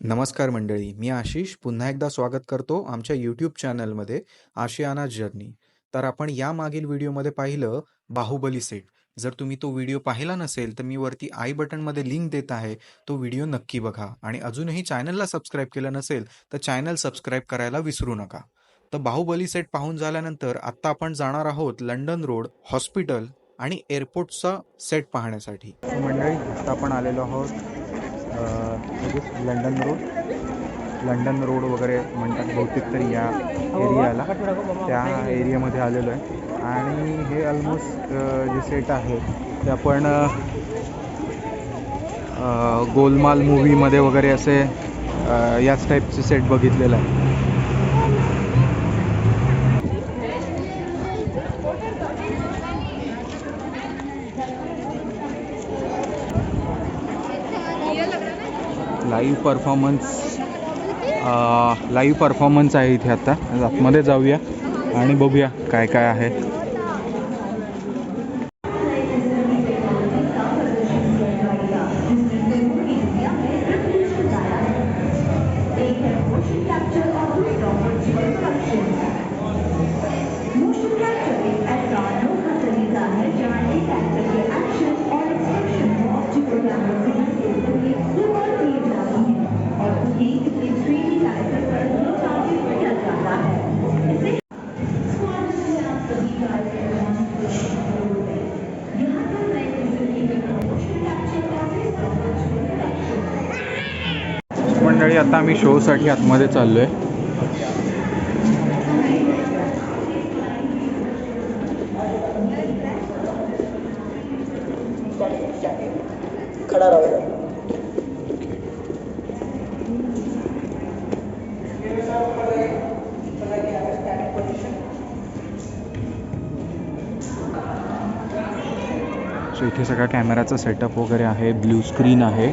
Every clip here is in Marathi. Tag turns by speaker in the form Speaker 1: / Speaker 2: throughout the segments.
Speaker 1: नमस्कार मंडळी मी आशिष. पुन्हा एकदा स्वागत करतो आमच्या यूट्यूब चॅनलमध्ये आशियाना जर्नी तर आपण या मागील व्हिडिओमध्ये पाहिलं बाहुबली सेट. जर तुम्ही तो व्हिडिओ पाहिला नसेल तर मी वरती आय बटनमध्ये लिंक देत आहे. तो व्हिडिओ नक्की बघा. आणि अजूनही चॅनलला सबस्क्राईब केलं नसेल तर चॅनल सबस्क्राईब करायला विसरू नका. तर बाहुबली सेट पाहून झाल्यानंतर आत्ता आपण जाणार आहोत लंडन रोड हॉस्पिटल आणि एअरपोर्टचा सेट पाहण्यासाठी. मंडळी आता आपण आलेलो आहोत लंडन रोड. लंडन रोड वगैरे म्हणतात बहुतेक तरी या एरियाला. त्या एरियामध्ये आलेलो आहे. आणि हे ऑलमोस्ट जे सेट आहे ते आपण गोलमाल मूवीमध्ये वगैरे असे याच टाईपचे सेट बघितलेलं आहे. लाईव्ह परफॉर्मन्स लाईव्ह परफॉर्मन्स आहे इथे आता. आतमध्ये जाऊया आणि बघूया काय काय आहे. मंडळी आता आम्ही शोसाठी आतमध्ये चाललो आहे सो इथे सगळा कॅमेराचा सेटअप वगैरे आहे ब्ल्यू स्क्रीन आहे.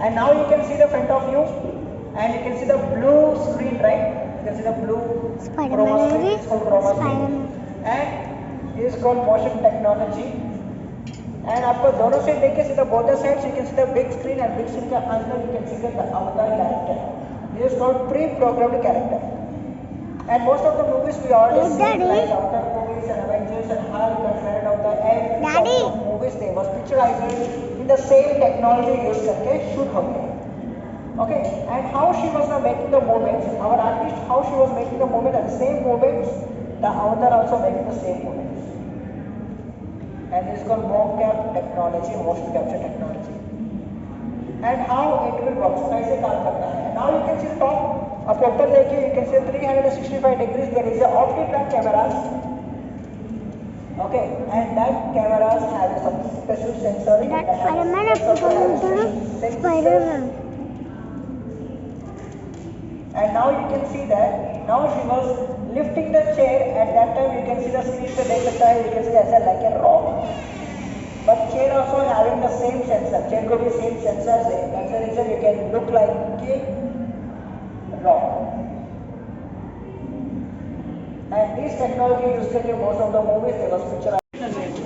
Speaker 2: And now you can see the front of you, and you can see the blue screen, right? You can see the blue chroma screen. It's called chroma screen. And it is called motion technology. And आपको दोनों से देखिए सीधा both the sides you can see the big screen and big screen के अंदर you can see the avatar character. This is called pre-programmed character. And most of the movies we already
Speaker 3: Hey,
Speaker 2: see
Speaker 3: Daddy.
Speaker 2: like Doctor movies and Avengers and Hulk and Planet of the Apes. Movies they was picturized in the same technology use करके shoot होते हैं. Okay, and how she was now making the movements, our artist, how she was making the movement and the same movements, the avatar also making the same movements. And this is called mocap technology, motion capture technology. And how it will work, so कैसे काम करता है. Now you can see the top, आप ऊपर देखिए, you can see 365 degrees, there is a opti-track cameras. Okay, and that cameras have some special sensor. in
Speaker 3: That
Speaker 2: the hand.
Speaker 3: Spider-Man
Speaker 2: That's also
Speaker 3: episode
Speaker 2: have
Speaker 3: होता ना,
Speaker 2: special
Speaker 3: Spider-Man.
Speaker 2: And now you can see that now she was lifting the chair. At that time you can see the screen पे देख सकता है. You can see ऐसा like a rock. But chair also having the same sensor. Chair को भी same sensors है. That's the reason you can look like a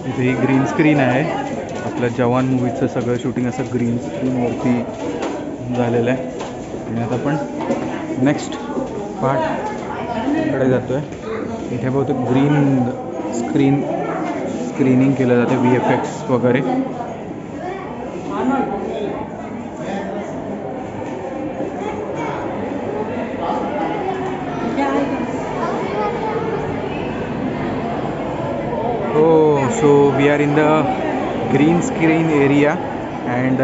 Speaker 1: इथे ही ग्रीन स्क्रीन आहे. आपल्या जवान मूवीचं सगळं शूटिंग असं ग्रीन स्क्रीनवरती झालेलं आहे. आणि आता आपण नेक्स्ट पार्टकडे जातो आहे इथे बहुतेक ग्रीन स्क्रीन स्क्रीनिंग केलं जातं व्ही एफ एक्स वगैरे हो so we are in the green screen area and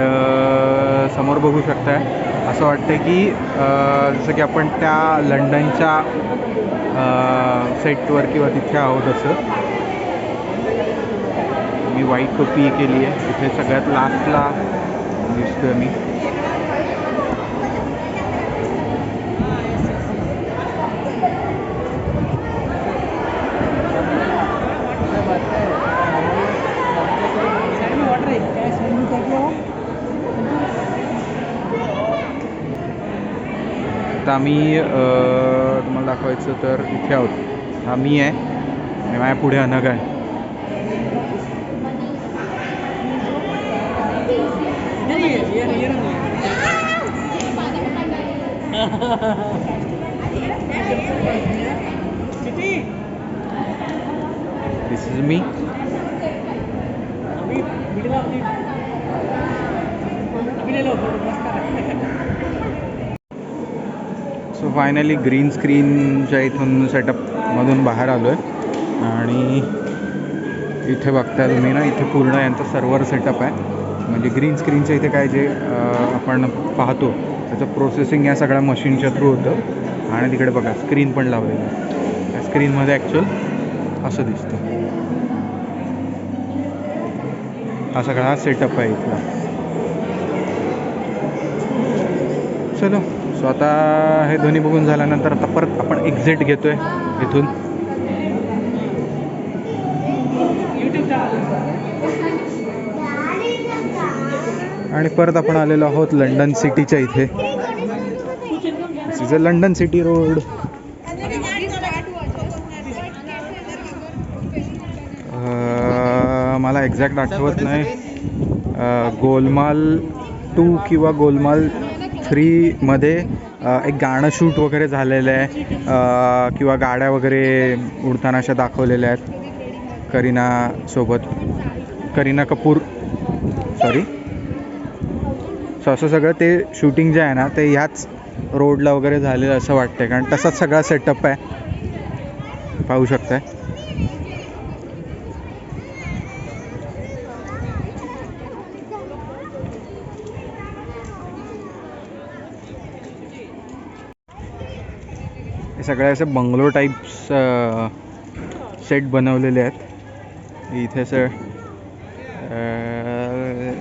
Speaker 1: समोर बघू शकताय. असं वाटतं की जसं की आपण त्या लंडनच्या सेटवर किंवा तिथे आहोत असं. मी वाईट कॉपी केली आहे. तिथे सगळ्यात लास्टला दिसतोय मी. आता आम्ही तुम्हाला दाखवायचं तर इथे आहोत. हा मी आहे आणि माझ्या पुढे अनग आहे. This is me so finally green स्क्रीनच्या इथून सेटअपमधून बाहेर आलो आहे आणि इथे बघताय तुम्ही ना इथे पूर्ण यांचा सर्वर सेटअप आहे. म्हणजे ग्रीन स्क्रीनच्या इथे काय जे आपण पाहतो त्याचं प्रोसेसिंग या सगळ्या मशीनच्या थ्रू होतं. आणि तिकडे बघा स्क्रीन पण लावलेलं आहे. त्या स्क्रीनमध्ये ॲक्च्युअल असं दिसतं. हा सगळा हा सेटअप आहे इथला. चलो. सो आता हे दोन्ही बघून झाल्यानंतर आता परत आपण एक्झिट घेतो आहे इथून. आणि परत आपण आलेलो आहोत लंडन सिटीच्या इथे. Is a London city road मला एक्झॅक्ट आठवत नाही. गोलमाल टू किंवा गोलमाल थ्रीमध्ये एक गाणं शूट वगैरे झालेलं आहे. किंवा गाड्या वगैरे उडताना अशा दाखवलेल्या आहेत. करीनासोबत करीना कपूर. सॉरी सो असं सगळं ते शूटिंग जे आहे ना ते ह्याच रोडला वगैरे झालेलं असं वाटतंय. कारण तसाच सगळा सेटअप आहे. पाहू शकताय? सगळे असे बंगलो टाईप्स सेट बनवलेले आहेत. इथे असं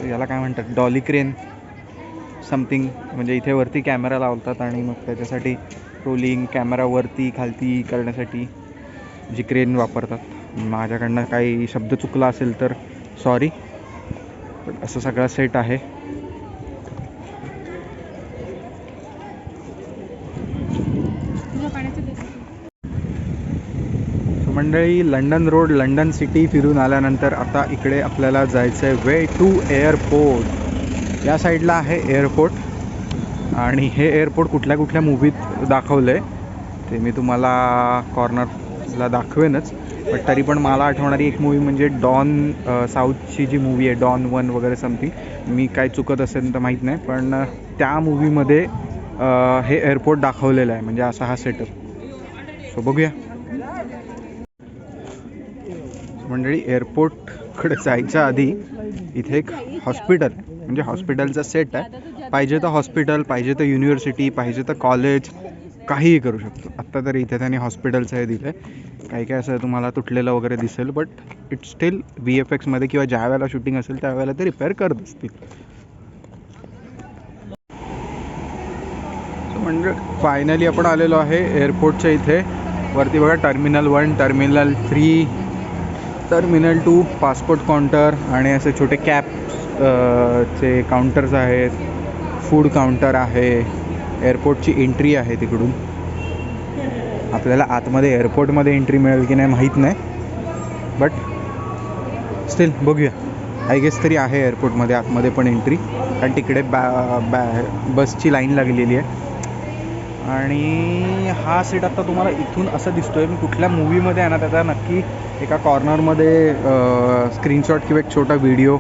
Speaker 1: याला काय म्हणतात? डॉली क्रेन समथिंग म्हणजे इथे वरती कॅमेरा लावतात आणि मग त्याच्यासाठी रोलिंग कॅमेरा वरती खालती करण्यासाठी जी क्रेन वापरतात. माझ्याकडनं काही शब्द चुकला असेल तर सॉरी पण असं सगळा सेट आहे So मंडळी लंडन रोड लंडन सिटी फिरून आल्यानंतर आता इकडे आपल्याला जायचं आहे वे टू एअरपोर्ट या साईडला आहे एअरपोर्ट आणि हे एअरपोर्ट कुठल्या कुठल्या मूवीत दाखवलं आहे ते मी तुम्हाला कॉर्नरला दाखवेनच. बट तरी पण मला आठवणारी एक मूवी म्हणजे डॉन साऊथची जी मूवी आहे डॉन वन वगैरे समथिंग मी काय चुकत असेल तर माहीत नाही पण त्या मूवीमध्ये हे एअरपोर्ट दाखवलेलं आहे म्हणजे असा हा सेटअप सो बघूया. मंडळी एअरपोर्टकडे जायच्या आधी इथे एक हॉस्पिटल म्हणजे हॉस्पिटलचा सेट आहे. पाहिजे तर हॉस्पिटल पाहिजे तर युनिव्हर्सिटी पाहिजे तर कॉलेज काहीही करू शकतो. आत्ता तरी इथे त्यांनी हॉस्पिटलचं हे दिलं आहे काही काय असं तुम्हाला तुटलेलं वगैरे दिसेल but it's still V F एक्समध्ये किंवा ज्या वेळेला शूटिंग असेल त्यावेळेला ते रिपेअर करत असतील. म्हणजे फायनली आपण आलेलो आहे एअरपोर्टच्या इथे. वरती बघा terminal one terminal three terminal two passport counter आणि असे छोटे कॅप चे काउंटर्स आहेत फूड काउंटर आहे एअरपोर्टची एंट्री आहे तिकडून. आपल्याला आतमध्ये एअरपोर्टमध्ये एंट्री मिळेल की नाही माहीत नाही. बट स्टील बघूया. आय गेस तरी आहे एअरपोर्टमध्ये आतमध्ये पण एंट्री कारण तिकडे बॅ बॅ बसची लाईन लागलेली आहे. आणि हा सेट आता तुम्हाला इथून असं दिसतो आहे मी कुठल्या मूवीमध्ये आहे ना त्याचा नक्की एका कॉर्नरमध्ये स्क्रीनशॉट किंवा एक छोटा व्हिडिओ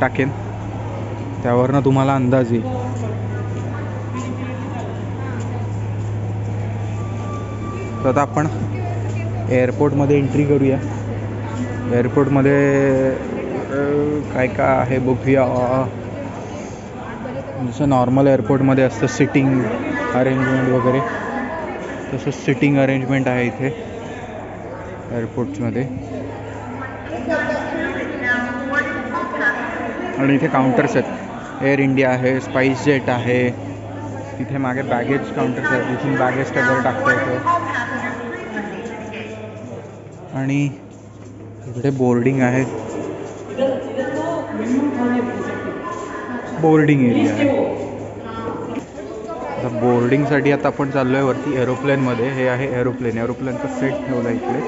Speaker 1: टाकेन. त्यावरनं तुम्हाला अंदाज येईल. तर आता आपण एअरपोर्टमध्ये एंट्री करूया. एअरपोर्टमध्ये काय काय आहे बघूया. जसं नॉर्मल एअरपोर्टमध्ये असतं सिटिंग अरेंजमेंट वगैरे. तसं सिटिंग अरेंजमेंट आहे इथे एअरपोर्ट्समध्ये आणि इथे काउंटर्स आहेत. एअर इंडिया आहे स्पाईस जेट आहे. तिथे मागे बॅगेज काउंटर्स आहेत तिथून बॅगेज वगैरे टाकता येतो आणि इकडे बोर्डिंग आहे. बोर्डिंग एरिया आहे. आता बोर्डिंगसाठी आता आपण चाललो आहे वरती एरोप्लेनमध्ये हे आहे एरोप्लेन एरोप्लेनचा सेट ठेवला इकडे.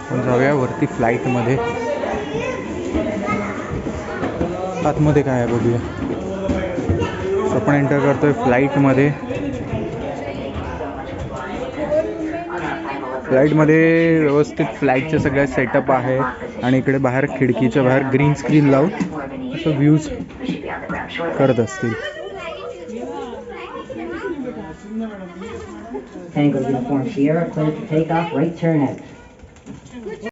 Speaker 1: आपण जाऊया वरती फ्लाईटमध्ये आतमध्ये काय आहे बघूया. आपण एंटर करतोय फ्लाईटमध्ये फ्लाईटमध्ये व्यवस्थित फ्लाईटचे सगळे सेटअप आहे आणि इकडे बाहेर खिडकीच्या बाहेर ग्रीन स्क्रीन लावून असं व्ह्यूज करत असतील
Speaker 4: Tango's gonna form Sierra, clear to take off, right turn out.